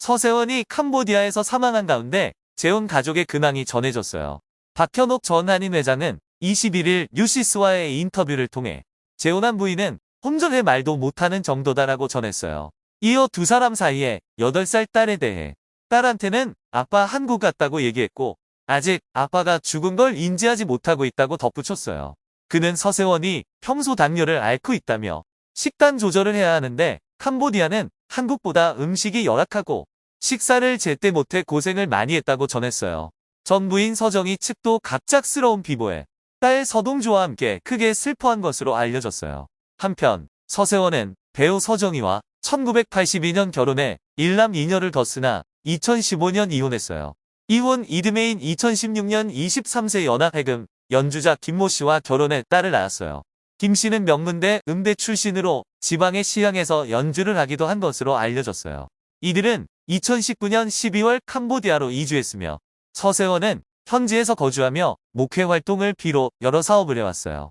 서세원이 캄보디아에서 사망한 가운데 재혼 가족의 근황이 전해졌어요. 박현옥 전 한인 회장은 21일 뉴시스와의 인터뷰를 통해 재혼한 부인은 혼전의 말도 못하는 정도다라고 전했어요. 이어 두 사람 사이에 8살 딸에 대해 딸한테는 아빠 한국 갔다고 얘기했고 아직 아빠가 죽은 걸 인지하지 못하고 있다고 덧붙였어요. 그는 서세원이 평소 당뇨를 앓고 있다며 식단 조절을 해야 하는데 캄보디아는 한국보다 음식이 열악하고 식사를 제때 못해 고생을 많이 했다고 전했어요. 전 부인 서정희 측도 갑작스러운 비보에 딸 서동주와 함께 크게 슬퍼한 것으로 알려졌어요. 한편 서세원은 배우 서정희와 1982년 결혼해 일남 2녀를 뒀으나 2015년 이혼했어요. 이혼 이듬해인 2016년 23세 연하해금 연주자 김모 씨와 결혼해 딸을 낳았어요. 김 씨는 명문대 음대 출신으로 지방의 시향에서 연주를 하기도 한 것으로 알려졌어요. 이들은 2019년 12월 캄보디아로 이주했으며 서세원은 현지에서 거주하며 목회 활동을 비로 여러 사업을 해왔어요.